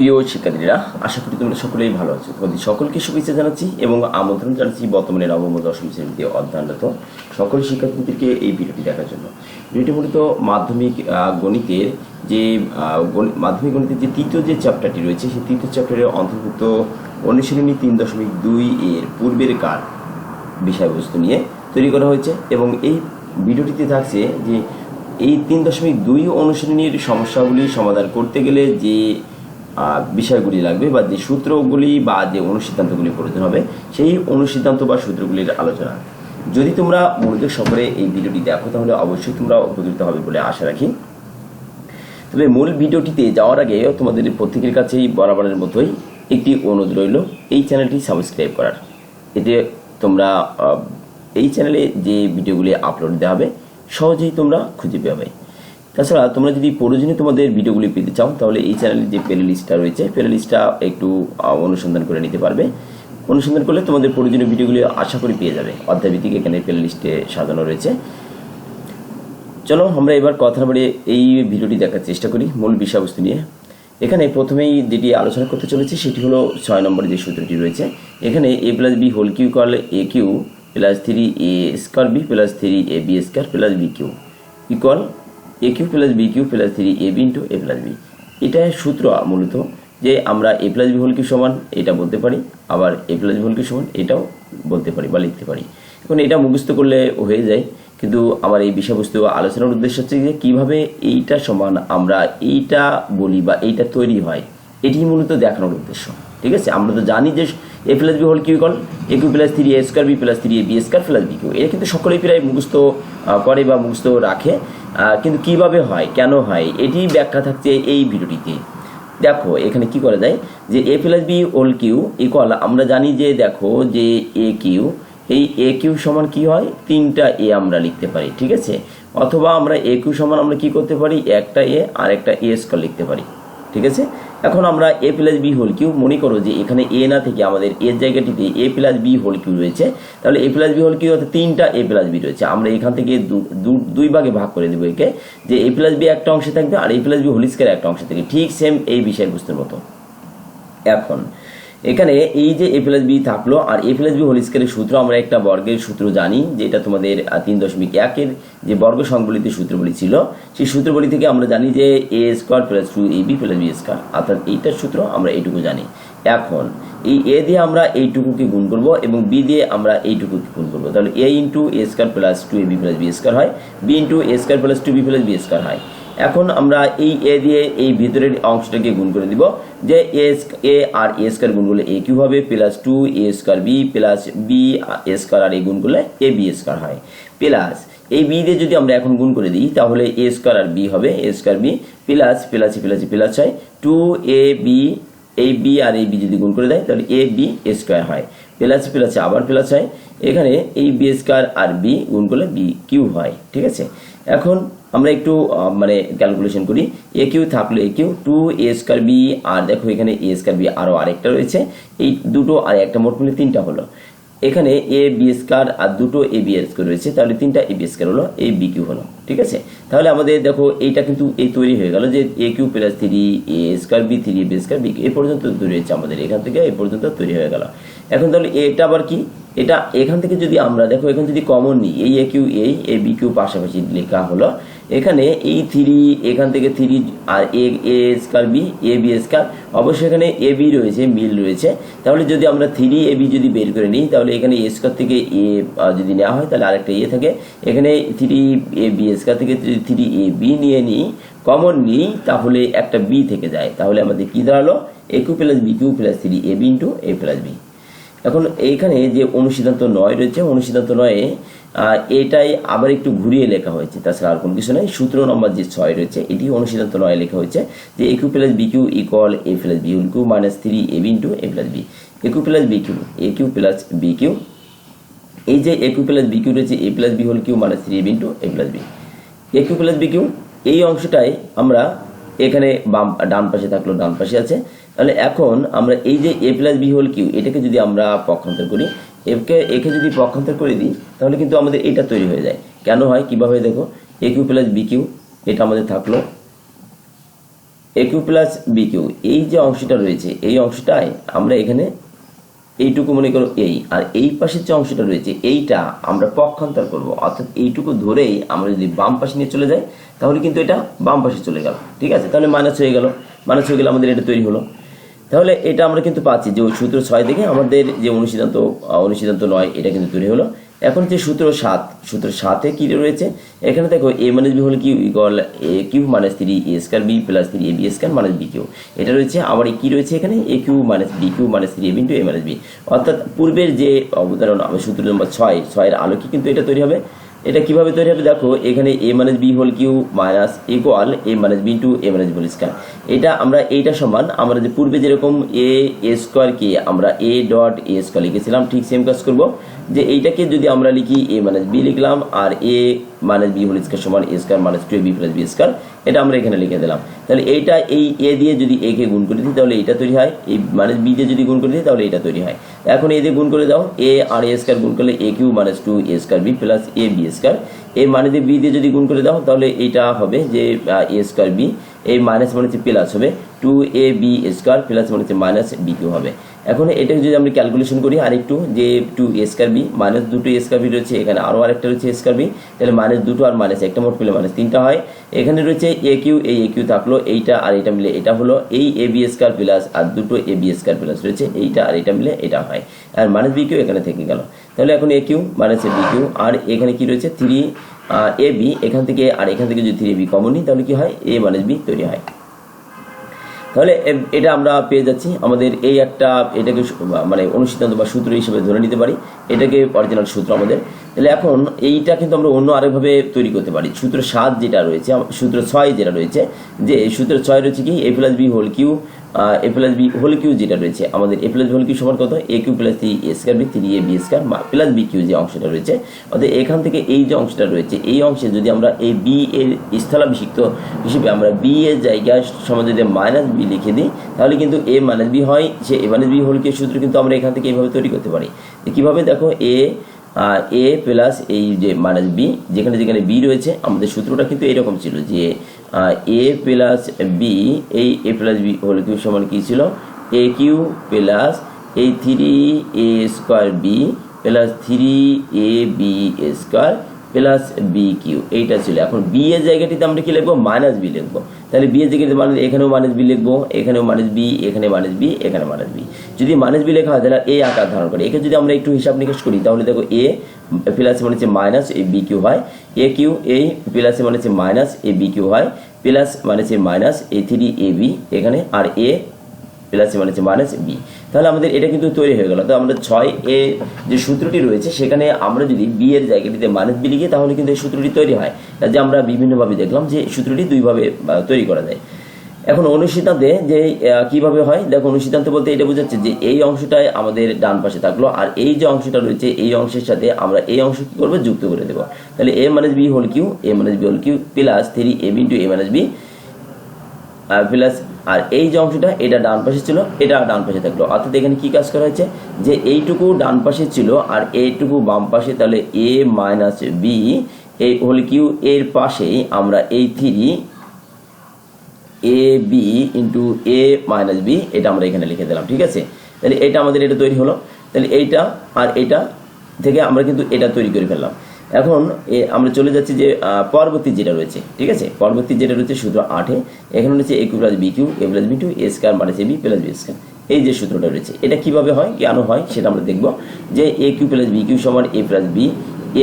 প্রিয় শিক্ষার্থীরা, আশা করি তোমরা সকলেই ভালো আছো। তোমাদের সকলকে শুভেচ্ছা জানাচ্ছি এবং আমন্ত্রণ জানাচ্ছি বর্তমানে নবম দশম শ্রেণীতে অধ্যয়নরত সকল শিক্ষার্থীদেরকে এই ভিডিওটি দেখার জন্য। ভিডিওটি মূলত মাধ্যমিক গণিতের যে মাধ্যমিক গণিতের যে তৃতীয় যে চ্যাপ্টারটি রয়েছে, সেই তৃতীয় চ্যাপ্টারের অন্তর্ভুক্ত অনুশীলনী তিন দশমিক দুই এর পূর্বের কার বিষয়বস্তু নিয়ে তৈরি করা হয়েছে এবং এই ভিডিওটিতে থাকছে যে এই তিন দশমিক দুই অনুশীলনীর সমস্যাগুলি সমাধান করতে গেলে যে বিষয়গুলি লাগবে বা যে সূত্রগুলি বা যে অনুসিদ্ধান্তগুলি প্রয়োজন হবে, সেই অনুসিদ্ধান্ত বা সূত্রগুলির আলোচনা। যদি তোমরা মনোযোগ সফরে এই ভিডিওটি দেখো, তাহলে অবশ্যই তোমরা উপকৃত হবে বলে আশা রাখি। তবে মূল ভিডিওটিতে যাওয়ার আগে তোমাদের প্রত্যেকের কাছেই বরাবরের মতোই একটি অনুরোধ রইল, এই চ্যানেলটি সাবস্ক্রাইব করার। এতে তোমরা এই চ্যানেলে যে ভিডিওগুলি আপলোড দেওয়া হবে, সহজেই তোমরা খুঁজে পাবে তাছাড়া তোমরা যদি প্রয়োজনে তোমাদের ভিডিওগুলি পেতে চাও, তাহলে এই চ্যানেলের যে প্লে লিস্টটা রয়েছে প্লে লিস্টটা একটু অনুসন্ধান করে নিতে পারবে। অনুসন্ধান করলে তোমাদের প্রয়োজনীয় ভিডিওগুলি আশা করি পেয়ে যাবে। অধ্যায়ভিত্তিক এখানে প্লে লিস্টে সাজানো রয়েছে। চলো, আমরা এবার কথা বলে এই ভিডিওটি দেখার চেষ্টা করি মূল বিষয়বস্তু নিয়ে। এখানে প্রথমেই যেটি আলোচনা করতে চলেছি, সেটি হলো ছয় নম্বরে যে সূত্রটি রয়েছে। এখানে A plus B whole cube equal A cube plus three A square B plus three A B square plus B cube equal A cube plus B cube plus three A B into A plus B এটা সূত্র মূলত যে আমরা A plus B whole cube সমান, এটা বলতে পারি। আবার A plus B whole cube সমান, এটাও বলতে পারি বা লিখতে পারি। এখন এটা মুখস্থ করলে হয়ে যায়। কিন্তু আমার এই বিষয়বস্তু আলোচনার উদ্দেশ্য হচ্ছে যে কীভাবে এইটা সমান আমরা এইটা বলি বা এইটা তৈরি হয়, এটি মূলত দেখানোর উদ্দেশ্য। ঠিক আছে? আমরা তো জানি যে A plus B whole cube equal A cube plus three A square B plus three A B square plus B cube এটা কিন্তু সকলেই প্রায় মুখস্থ করে বা মুখস্থ রাখে। কিন্তু কীভাবে হয়, কেন হয় এটি ব্যাখ্যা থাকছে এই ভিডিওটিতে। দেখো, এখানে কি করা যায়, যে A plus B whole cube equal আমরা জানি যে, দেখো, যে এ কিউ এই এ কিউ সমান কি হয়, তিনটা এ আমরা লিখতে পারি, ঠিক আছে? অথবা আমরা এ কিউ সমান আমরা কি করতে পারি, একটা এ আর একটা এ স্কোয়ার লিখতে পারি, ঠিক আছে? এখন আমরা A plus B whole cube মনে করো যে এখানে এ না থেকে আমাদের এর জায়গাটিতে A plus B whole cube রয়েছে, তাহলে A plus B whole cube অর্থাৎ তিনটা এ প্লাস বি রয়েছে। আমরা এখান থেকে দুই ভাগে ভাগ করে দেবো একে, যে এ প্লাস বি একটা অংশে থাকবে আর A plus B whole square একটা অংশে থাকবে। ঠিক সেম এই বিষয়বস্তুর মতো। এখন এখানে এই যে এ প্লাস বি থাকল আর এ প্লাস বি হোল স্কোয়ারের সূত্র আমরা একটা বর্গের সূত্র জানি, যেটা তোমাদের তিন দশমিক একের যে বর্গ সংবলিত সূত্রবলী ছিল, সেই সূত্রবলী থেকে আমরা জানি যে A square plus two A B plus B square অর্থাৎ এইটার সূত্র আমরা এইটুকু জানি। এখন, এই এ দিয়ে আমরা এইটুকুকে গুণ করব এবং বি দিয়ে আমরা এইটুকুকে গুণ করব। তাহলে A into A square plus two A B plus B square হয় B into A square plus two B plus B square হয়। এখন আমরা এই এ দিয়ে এই ভিতরের অংশটাকে গুণ করে দিব যে এ এ আর এ স্কোয়ার গুণ করলে এ কিউ হবে plus two A square B plus B A square আর এ গুণ করলে এ বি স্কোয়ার হয়। প্লাস এই বি দিয়ে যদি আমরা এখন গুণ করে দিই, তাহলে এ স্কোয়ার আর বি হবে A square B plus plus plus plus হয়। টু এ বি এই বি আর এই বি যদি গুণ করে দেয়, তাহলে এ বি স্কোয়ার হয়। প্লাস প্লাসে আবার প্লাস হয়। এখানে এই বি স্কোয়ার আর বি গুণ করলে বি কিউ হয়, ঠিক আছে? এখন আমরা একটু মানে ক্যালকুলেশন করি। এ কিউ থাকল A cube two A square B আর দেখো এখানে এ স্কোয়ার বি আরও আরেকটা রয়েছে। এই দুটো আর একটা মোট মিলে তিনটা হলো। এখানে এ বি স্কোয়ার আর দুটো এ বি স্কোয়ার রয়েছে। তাহলে তিনটা এ বি স্কোয়ার হলো এ বি কিউ হলো। ঠিক আছে? তাহলে আমাদের দেখো, এইটা কিন্তু এই তৈরি হয়ে গেল যে A cube plus three A square B three B square B A পর্যন্ত তৈরি হয়েছে আমাদের এখান থেকে এই পর্যন্ত তৈরি হয়ে গেল। এখন তাহলে এটা আবার কি? এটা এখান থেকে যদি আমরা, দেখো, এখান যদি কমন নিই, এই এ কিউ এই এ বি কিউ পাশাপাশি লেখা হলো এখানে এই থ্রি এখান থেকে three R A A square B A B square অবশ্যই এখানে এ বি রয়েছে, মিল রয়েছে। তাহলে যদি আমরা থ্রি এ বি যদি বের করে নিই, তাহলে এখানে এ স্কোয়ার থেকে এ যদি নেওয়া হয়, তাহলে আরেকটা এ থাকে। এখানে থ্রি এ বি স্কোয়ার থেকে যদি থ্রি এ বি নিয়ে নিই কমন নিই, তাহলে একটা বি থেকে যায়। তাহলে আমাদের কি দাঁড়াল? A cube plus B cube plus three A B into A plus B এখন এইখানে যে অনুসিদ্ধান্ত নয় রয়েছে, অনুসিদ্ধান্ত নয়ে এটাই আবার একটু ঘুরিয়ে লেখা হয়েছে, তাছাড়া আর কোনো কিছু নয় সূত্র নম্বর যে ছয় রয়েছে, এটি অনুসিদ্ধান্ত নয় লেখা হয়েছে যে A plus B cube equal A plus B cube minus three A B into A plus B A cube plus B cube A cube plus B cube এই যে A cube plus B cube রয়েছে A plus B whole cube minus three A B into A plus B A cube plus B cube এই অংশটাই আমরা এখানে বাম, ডান পাশে থাকল, ডান পাশে আছে। তাহলে এখন আমরা এই যে A plus B whole cube এটাকে যদি আমরা পক্ষান্তর করি একে একে যদি পক্ষান্তর করে দিই, তাহলে কিন্তু আমাদের এটা তৈরি হয়ে যায়। কেন হয়? কীভাবে দেখো? A cube plus B cube, এটা আমাদের থাকল। A cube plus B cube, এই যে অংশটা রয়েছে, এই অংশটায় আমরা এখানে এইটুকু মনে করো এই, আর এই পাশের যে অংশটা রয়েছে, এইটা আমরা পক্ষান্তর করব। অর্থাৎ এইটুকু ধরেই আমরা যদি বাম পাশে নিয়ে চলে যাই, তাহলে কিন্তু এটা বাম পাশে চলে গেল। ঠিক আছে? তাহলে মাইনাস হয়ে গেল। মাইনাস হয়ে গেলে আমাদের এটা তৈরি হলো। তাহলে এটা আমরা কিন্তু পাচ্ছি যে সূত্র ছয় থেকে আমাদের যে অনুসিদ্ধান্ত অনুসিদ্ধান্ত নয়, এটা কিন্তু তৈরি হলো। এখন যে সূত্র সাত। সূত্র সাতে কি রয়েছে? এখানে দেখো A minus B whole cube equal A cube minus three A square B plus three A B square minus B cube. এটা রয়েছে, আবার কি রয়েছে এখানে? A cube minus B cube minus three A into A minus B. অর্থাৎ পূর্বের যে অবদারণ আমার সূত্র নম্বর ছয়, ছয়ের আলোকে কিন্তু এটা তৈরি হবে। এটা কীভাবে তৈরি হবে? দেখো, এখানে A minus B whole cube minus equal A minus B to A minus B square এটা আমরা এইটা সমান, আমরা যে পূর্বে যেরকম এ এ স্কোয়ারকে আমরা এ ডট এ স্কোয়ার লিখেছিলাম, ঠিক সেম কাজ করব। যে এইটাকে যদি আমরা লিখি এ মাইনাস বি লিখলাম, আর A minus B whole square সমান A square minus two B plus B square, এটা আমরা এখানে লিখে দিলাম। তাহলে এইটা এই এ দিয়ে যদি এ কে গুণ করে দিই, তাহলে এটা তৈরি হয়। এই মাইনাস বি দিয়ে যদি গুণ করে দিই, তাহলে এটা তৈরি হয়। এখন এ দিয়ে গুণ করে দাও। এ আর এ স্কোয়ার গুণ করলে A cube minus two A square B plus A B square. A minus B দিয়ে যদি গুণ করে দাও, তাহলে এটা হবে যে এ স্কোয়ার বি এই মাইনাস মানে হচ্ছে প্লাস হবে। Two A B square plus মানে হচ্ছে মাইনাস বি কিউ হবে। এখন এটাকে যদি আমরা ক্যালকুলেশন করি, আরেকটু, যে টু স্কোয়ার বি মাইনাস দুটো স্কোয়ার বি রয়েছে, এখানে আরও আরেকটা রয়েছে স্কোয়ার বি তাহলে মাইনাস দুটো আর মাইনাস একটা মোট পেলে মাইনাস তিনটা হয়। এখানে রয়েছে এ কিউ এই এ কিউ থাকল, এইটা আর এটা মিলে এটা হলো, এই এ বি স্কোয়ার প্লাস আর দুটো এ বি স্কোয়ার প্লাস রয়েছে, এইটা আর এটা মিলে এটা হয়। আর মাইনাস বি কিউ এখানে থেকে গেল। তাহলে এখন A cube minus A B cube আর এখানে কি রয়েছে? থ্রি এ, বি, এখান থেকে আর এখান থেকে যদি থ্রি বি কমন নিই, তাহলে কি হয়? এ মাইনাস বি তৈরি হয়। তাহলে এটা আমরা পেয়ে যাচ্ছি। আমাদের এই একটা এটাকে মানে অনুসিদ্ধান্ত বা সূত্র হিসেবে ধরে নিতে পারি। এটাকে অরিজিনাল সূত্র আমাদের। তাহলে এখন এইটা কিন্তু আমরা অন্য আরেকভাবে তৈরি করতে পারি। সূত্র সাত যেটা রয়েছে, সূত্র ছয় যেটা রয়েছে, যে সূত্র ছয় রয়েছে কি? A plus B whole cube A plus B whole cube যেটা রয়েছে, আমাদের এ প্লাস হোল কিউ সমান কত? A cube plus three A square B three A B square plus B cube যে অংশটা রয়েছে। অর্থাৎ এখান থেকে এই যে অংশটা রয়েছে, এই অংশে যদি আমরা এই বি এর স্থলাভিষিক্ত হিসেবে আমরা বি এর জায়গায় সময় যদি মাইনাস বি লিখে দিই, তাহলে কিন্তু এ মাইনাস বি হয়। সে A minus B whole cube সূত্র কিন্তু আমরা এখান থেকে এইভাবে তৈরি করতে পারি। কীভাবে দেখো এ এ প্লাস এই যে মাইনাস বি যেখানে যেখানে বি রয়েছে, আমাদের সূত্রটা কিন্তু এরকম ছিল যে এ প্লাস বি এই A plus B whole cube সমান কী ছিল? এ কিউ প্লাস এই three A square B plus three A B square plus B cube এইটা ছিল। এখন বি এর জায়গাটিতে আমরা কি লিখব? মাইনাস বি লিখব। তাহলে বি এর জায়গাতে মানে এখানেও মাইনাস বি লিখব, এখানেও মাইনাস বি এখানে মাইনাস বি এখানে মাইনাস বি যদি মাইনাস বি লেখা হয়, তাহলে এ আকার ধারণ করে। একে যদি আমরা একটু হিসাব নিকাশ করি, তাহলে দেখো এ প্লাস মানে হচ্ছে মাইনাস এ বি কিউ হয়। এ কিউ এই প্লাস মানে হচ্ছে মাইনাস এ বি কিউ হয়। প্লাস মানে হচ্ছে minus A three A B এখানে। আর এ প্লাস মানে হচ্ছে মাইনাস বি তাহলে আমাদের এটা কিন্তু তৈরি হয়ে গেল। তো আমাদের ছয় এ যে সূত্রটি রয়েছে, সেখানে আমরা যদি বি এর জায়গাটিতে মাইনাস বি লিখি, তাহলে কিন্তু এই সূত্রটি তৈরি হয়। যে আমরা বিভিন্নভাবে দেখলাম যে সূত্রটি দুইভাবে তৈরি করা যায়। এখন অনুসিদ্ধান্তে যে কীভাবে হয়? দেখো, অনুসিদ্ধান্ত বলতে এটা বোঝাচ্ছে যে এই অংশটাই আমাদের ডান পাশে থাকল, আর এই যে অংশটা রয়েছে, এই অংশের সাথে আমরা এই অংশ কি করব? যুক্ত করে দেবো। তাহলে A minus B whole cube, A minus B whole cube, plus three A B into A minus B plus আর এই যে অংশটা, এটা ডান পাশে ছিল, এটা ডান পাশে থাকল। অর্থাৎ এখানে কি কাজ করা হয়েছে? যে এইটুকু ডান পাশে ছিল, আর এইটুকু বাম পাশে, তাহলে এ মাইনাস বি এই হোল কিউ, এর পাশেই আমরা এই three, A B into A minus B, এটা আমরা এখানে লিখে দিলাম, ঠিক আছে? তাহলে এটা আমাদের, এটা তৈরি হলো। তাহলে এইটা আর এটা থেকে আমরা কিন্তু এটা তৈরি করে ফেললাম। এখন আমরা চলে যাচ্ছি যে পরবর্তী যেটা রয়েছে, ঠিক আছে? পরবর্তী যেটা রয়েছে সূত্র আটে এখানে রয়েছে A cube plus B cube A plus B to A square minus A B plus B square এই যে সূত্রটা রয়েছে, এটা কীভাবে হয়, কেন হয়, সেটা আমরা দেখব। যে A cube plus B cube সমান A plus B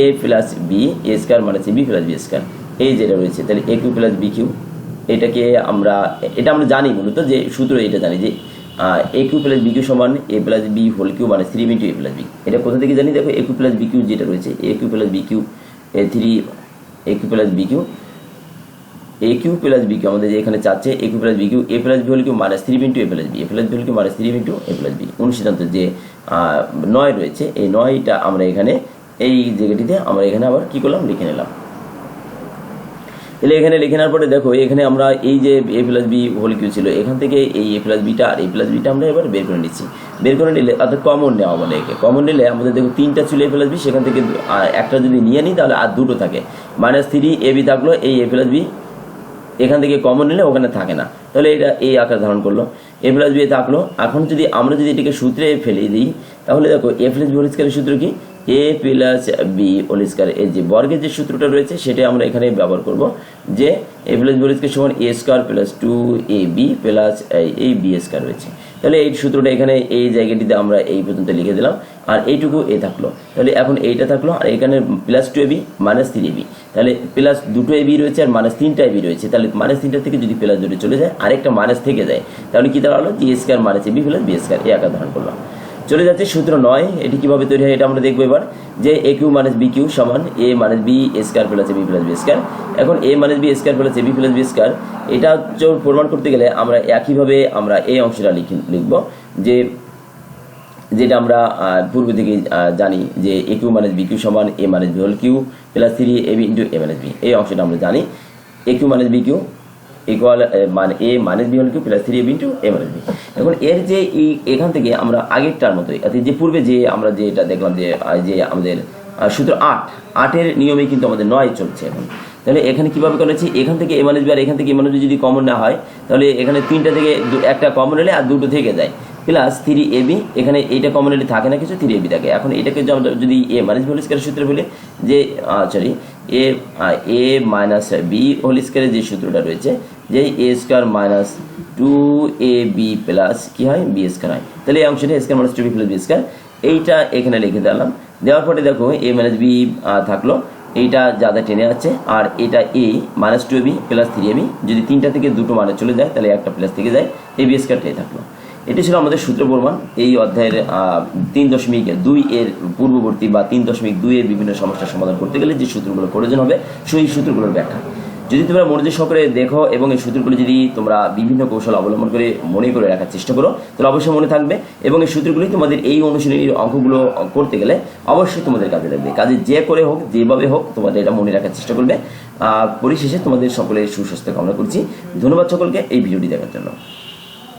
A plus B A square minus A B plus B square এই যেটা রয়েছে, তাহলে A cube plus B cube এটাকে আমরা, এটা আমরা জানি মূলত যে সূত্র এটা জানি যে A cube plus B cube সমান A plus B whole cube মানে three into A plus B এটা কোথা থেকে জানি? দেখো A cube plus B cube যেটা রয়েছে A cube plus B cube A three A cube plus B cube A cube plus B cube আমাদের এখানে চাচ্ছে A cube plus B cube A plus B whole cube minus three into A plus B A plus B whole cube minus three into A plus B অনুসিদ্ধান্ত যে নয় রয়েছে, এই নয়টা আমরা এখানে, এই জায়গাটিতে আমরা এখানে আবার কি করলাম? লিখে নিলাম। তাহলে এখানে লিখে নেওয়ার পরে দেখো, এখানে আমরা এই যে A plus B whole cube ছিল, এখান থেকে এই এ প্লাস বিটা আর এ প্লাস বিটা আমরা এবার বের করে নিচ্ছি। বের করে নিলে, অর্থাৎ কমন নেওয়া বলে একে। কমন নিলে আমাদের দেখো তিনটা ছিল এ প্লাস বি সেখান থেকে একটা যদি নিয়ে নিই তাহলে আর দুটো থাকে। মাইনাস থ্রি এ বি থাকল, এই এ প্লাস বি এখান থেকে কমন নিলে ওখানে থাকে না। তাহলে এটা এই আকার ধারণ করল। এ প্লাস বি থাকল। এখন যদি আমরা যদি এটাকে সূত্রে ফেলে দিই, তাহলে দেখো এ প্লাস বি হোল স্কোয়ারের সূত্র কি? A plus B, whole square যে বর্গের যে সূত্রটা রয়েছে, সেটা আমরা এখানে ব্যবহার করব যে এ প্লাস বি হোল সমান A square plus two A B plus এই বি স্কোয়ার রয়েছে। তাহলে এই সূত্রটা এখানে এই জায়গাটিতে আমরা এই পর্যন্ত লিখে দিলাম। আর এইটুকু এ থাকল। তাহলে এখন এইটা থাকল, আর এখানে plus two AB minus three AB তাহলে প্লাস দুটো এবি রয়েছে আর মাইনাস তিনটা এবি রয়েছে। তাহলে মাইনাস তিনটা থেকে যদি প্লাস দুটো চলে যায়, আরেকটা মাইনাস থেকে যায়, তাহলে কি দাঁড়াল? G square minus AB plus B square এই আকার ধারণ করলাম। চলে যাচ্ছে সূত্র নয়। এটি কীভাবে তৈরি হয় এটা আমরা দেখব এবার। যে A cube minus B cube সমান A minus B square plus B plus B square. এখন A minus B square plus B plus B square, এটা প্রমাণ করতে গেলে আমরা একইভাবে আমরা এই অংশটা লিখি, লিখব যে, যেটা আমরা পূর্ব থেকে জানি যে A cube minus B cube সমান A minus B whole cube plus three A B into A minus B এই অংশটা আমরা জানি। A cube minus B cube equal মানে A minus B whole cube plus three A B into A minus B এখন এর যে এখান থেকে আমরা আগেরটার মতোই, অর্থাৎ যে পূর্বে যে আমরা যে এটা দেখলাম যে যে আমাদের সূত্র আট, আটের নিয়মে কিন্তু আমাদের নয় চলছে এখন। তাহলে এখানে কীভাবে করেছি? এখান থেকে এ মাইনাস বি আর এখান থেকে এ মাইনাস বি যদি কমন না হয়, তাহলে এখানে তিনটা থেকে একটা কমন হলে আর দুটো থেকে যায়। প্লাস থ্রি এ বি এখানে এইটা কমন হলে থাকে না কিছু থ্রি এ বি থাকে। এখন এটাকে যদি এ মাইনাস বি হোল স্কোয়ারের সূত্রে বলি, যে sorry A A minus B whole স্কোয়ারের যে সূত্রটা রয়েছে, যে A square minus two A B plus কি হয়? বি স্কোয়ার হয়। তাহলে এই অংশটা square minus two B plus B square এইটা এখানে লিখে দিলাম। দেওয়ার পরে দেখো এ মাইনাস বি থাকল। এইটা যাদের টেনে আছে, আর এটা A minus two B plus three AB যদি তিনটা থেকে দুটো মানে চলে যায়, তাহলে একটা প্লাস থেকে যায় এ বি স্কোয়ারটাই থাকল। এটি ছিল আমাদের সূত্র প্রমাণ। এই অধ্যায়ের তিন দশমিক দুই এর পূর্ববর্তী বা তিন দশমিক দুই এর বিভিন্ন সমস্যার সমাধান করতে গেলে যে সূত্রগুলো প্রয়োজন হবে, সেই সূত্রগুলোর ব্যাখ্যা। যদি তোমরা মনোযোগ সহকারে দেখো এবং এই সূত্রগুলো যদি তোমরা বিভিন্ন কৌশল অবলম্বন করে মনে করে রাখার চেষ্টা করো, তাহলে অবশ্যই মনে থাকবে এবং এই সূত্রগুলি তোমাদের এই অনুশীলনীর অঙ্কগুলো করতে গেলে অবশ্যই তোমাদের কাজে লাগবে। কাজে যে করে হোক, যেভাবে হোক, তোমাদের এটা মনে রাখার চেষ্টা করবে। পরিশেষে তোমাদের সকলের সুস্বাস্থ্য কামনা করছি। ধন্যবাদ সকলকে এই ভিডিওটি দেখার জন্য।